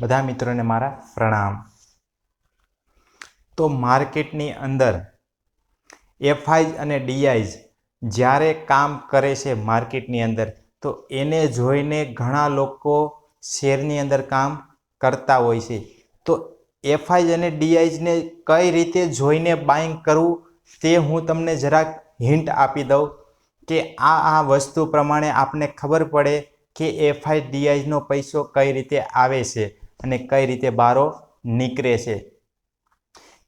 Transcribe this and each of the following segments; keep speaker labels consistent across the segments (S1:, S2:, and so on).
S1: બધા મિત્રોને મારા પ્રણામ. તો માર્કેટની અંદર એફઆઈઝ અને ડીઆઈઝ જ્યારે કામ કરે છે માર્કેટની અંદર, તો એને જોઈને ઘણા લોકો શેરની અંદર કામ કરતા હોય છે. તો એફઆઈઝ અને ડીઆઈઝને કઈ રીતે જોઈને બાઇંગ કરવું તે હું તમને જરાક હિન્ટ આપી દઉં કે આ આ વસ્તુ પ્રમાણે આપને ખબર પડે કે એફઆઈ ડીઆઈઝનો પૈસો કઈ રીતે આવે છે. અને કઈ રીતે બારો નીકળે છે.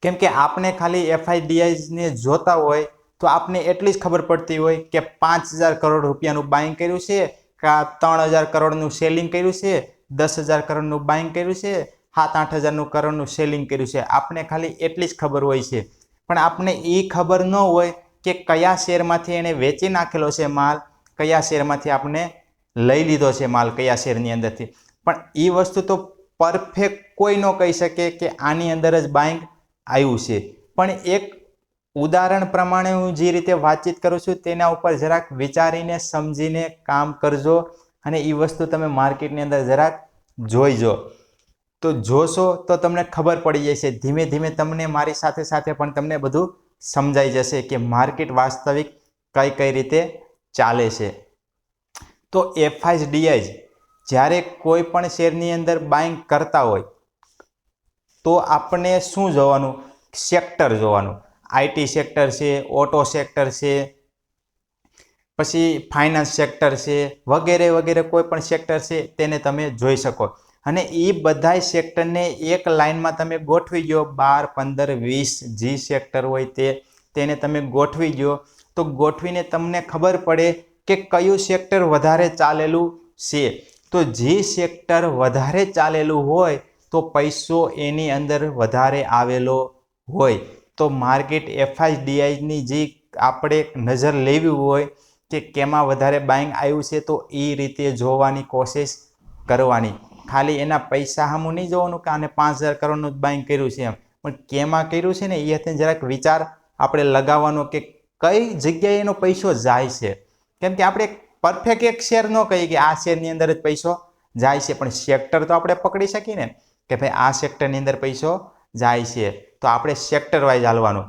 S1: કેમ કે આપણે ખાલી એફઆઈડીઆઈને જોતા હોય તો આપને એટલી જ ખબર પડતી હોય કે પાંચ હજાર કરોડ રૂપિયાનું બાઇંગ કર્યું છે, કે ત્રણ હજાર કરોડનું સેલિંગ કર્યું છે, દસ હજાર કરોડનું બાઇંગ કર્યું છે, સાત આઠ હજારનું કરોડનું સેલિંગ કર્યું છે. આપણે ખાલી એટલી જ ખબર હોય છે. પણ આપને એ ખબર ન હોય કે કયા શેરમાંથી એણે વેચી નાખેલો છે માલ, કયા શેરમાંથી આપણે લઈ લીધો છે માલ કયા શેરની અંદરથી. પણ એ વસ્તુ તો પરફેક્ટ કોઈ ન કહી શકે કે આની અંદર જ બાઇંગ આવ્યું છે. પણ એક ઉદાહરણ પ્રમાણે હું જે રીતે વાતચીત કરું છું તેના ઉપર જરાક વિચારીને સમજીને કામ કરજો અને એ વસ્તુ તમે માર્કેટની અંદર જરાક જોઈજો. તો જોશો તો તમને ખબર પડી જશે. ધીમે ધીમે તમને મારી સાથે સાથે પણ તમને બધું સમજાઈ જશે કે માર્કેટ વાસ્તવિક કઈ કઈ રીતે ચાલે છે. તો એફઆઈઝ ડીઆઈઝ જ્યારે કોઈ પણ શેરની અંદર બાઇંગ કરતા હોય, તો આપણે શું જોવાનું? સેક્ટર જોવાનું. આઈટી સેક્ટર છે ઓટો સેક્ટર છે, પછી ફાઇનાન્સ સેક્ટર છે, વગેરે વગેરે કોઈ પણ સેક્ટર છે, તેને તમે જોઈ શકો. અને એ બધાય સેક્ટરને એક લાઇનમાં તમે ગોઠવી ગયો બાર, પંદર, વીસ જી સેક્ટર હોય તે, તેને તમે ગોઠવી ગયો તો ગોઠવીને તમને ખબર પડે કે કયું સેક્ટર વધારે ચાલેલું છે. તો જે સેક્ટર વધારે ચાલેલું હોય, તો પૈસો એની અંદર વધારે આવેલો હોય. તો માર્કેટ એફઆઈડીઆઈની જે આપણે નજર લેવી હોય કે કેમાં વધારે બાઇંગ આવ્યું છે, તો એ રીતે જોવાની કોશિશ કરવાની. ખાલી એના પૈસા સામું નહીં જોવાનું કે આને પાંચ હજાર કરોડનું જ બાઇંગ કર્યું છે એમ. પણ કેમાં કર્યું છે ને, એ જરાક વિચાર આપણે લગાવવાનો કે કઈ જગ્યાએ એનો પૈસો જાય છે. કેમ કે આપણે પરફેક્ટ એક શેર ન કહીએ કે આ શેરની અંદર જ પૈસો જાય છે. પણ સેક્ટર તો આપણે પકડી શકીએ ને કે ભાઈ આ સેક્ટરની અંદર પૈસો જાય છે. તો આપણે સેક્ટર વાઇઝ હાલવાનું.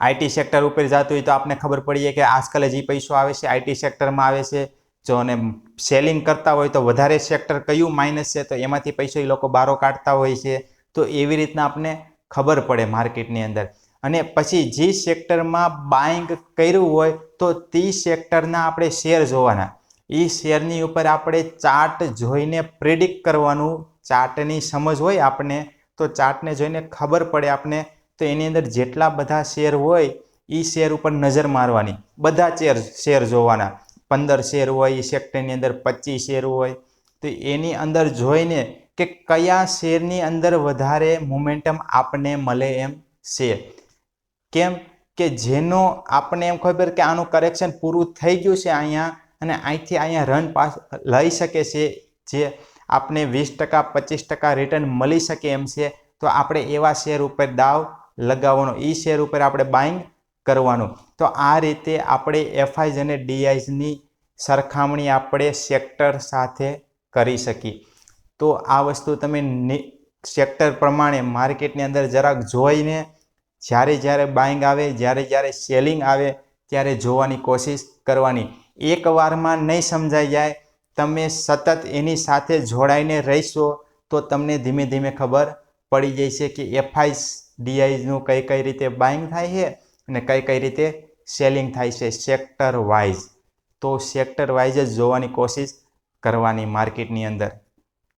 S1: આઈટી સેક્ટર ઉપર જતું હોય તો આપણે ખબર પડીએ કે આજકાલ જે પૈસો આવે છે. આઈટી સેક્ટરમાં આવે છે. જો અને સેલિંગ કરતા હોય તો વધારે સેક્ટર કયું માઇનસ છે? તો એમાંથી પૈસો એ લોકો બારો કાઢતા હોય છે. તો એવી રીતના આપણે ખબર પડે માર્કેટની અંદર. અને પછી જે સેક્ટરમાં બાઇંગ કર્યું હોય તો તે સેક્ટરના આપણે શેર જોવાના. એ શેરની ઉપર આપણે ચાર્ટ જોઈને પ્રિડિક્ટ કરવાનું. ચાર્ટની સમજ હોય આપણે તો ચાર્ટને જોઈને ખબર પડે આપણે તો એની અંદર જેટલા બધા શેર હોય એ શેર ઉપર નજર મારવાની. બધા શેર શેર જોવાના. પંદર શેર હોય એ સેક્ટરની અંદર પચીસ શેર હોય. તો એની અંદર જોઈને કે કયા શેરની અંદર વધારે મોમેન્ટમ આપણને મળે એમ છે કેમ કે જેનો આપણને એમ ખબર કે આનું કરેક્શન પૂરું થઈ ગયું છે અહીંયા અને અહીંથી અહીંયા રન પાસ લઈ શકે છે, જે આપણે વીસ ટકા, પચીસ ટકા રિટર્ન મળી શકે એમ છે, તો આપણે એવા શેર ઉપર દાવ લગાવવાનો એ શેર ઉપર આપણે બાઇંગ કરવાનું. તો આ રીતે આપણે એફઆઈઝ અને ડીઆઈઝની સરખામણી આપણે સેક્ટર સાથે કરી શકીએ. તો આ વસ્તુ તમે સેક્ટર પ્રમાણે માર્કેટની અંદર જરાક જોઈને જ્યારે જ્યારે બાઇંગ આવે, જ્યારે જ્યારે સેલિંગ આવે, ત્યારે જોવાની કોશિશ કરવાની. એક વારમાં નહીં સમજાઈ જાય, તમે સતત એની સાથે જોડાઈને રહીશો, તો તમને ધીમે ધીમે ખબર પડી છે કે એફઆઈ ડીઆઈનું કઈ કઈ રીતે બાઇંગ થાય છે અને કઈ કઈ રીતે સેલિંગ થાય છે સેક્ટર વાઇઝ. તો સેક્ટર વાઇઝ જ જોવાની કોશિશ કરવાની માર્કેટની અંદર.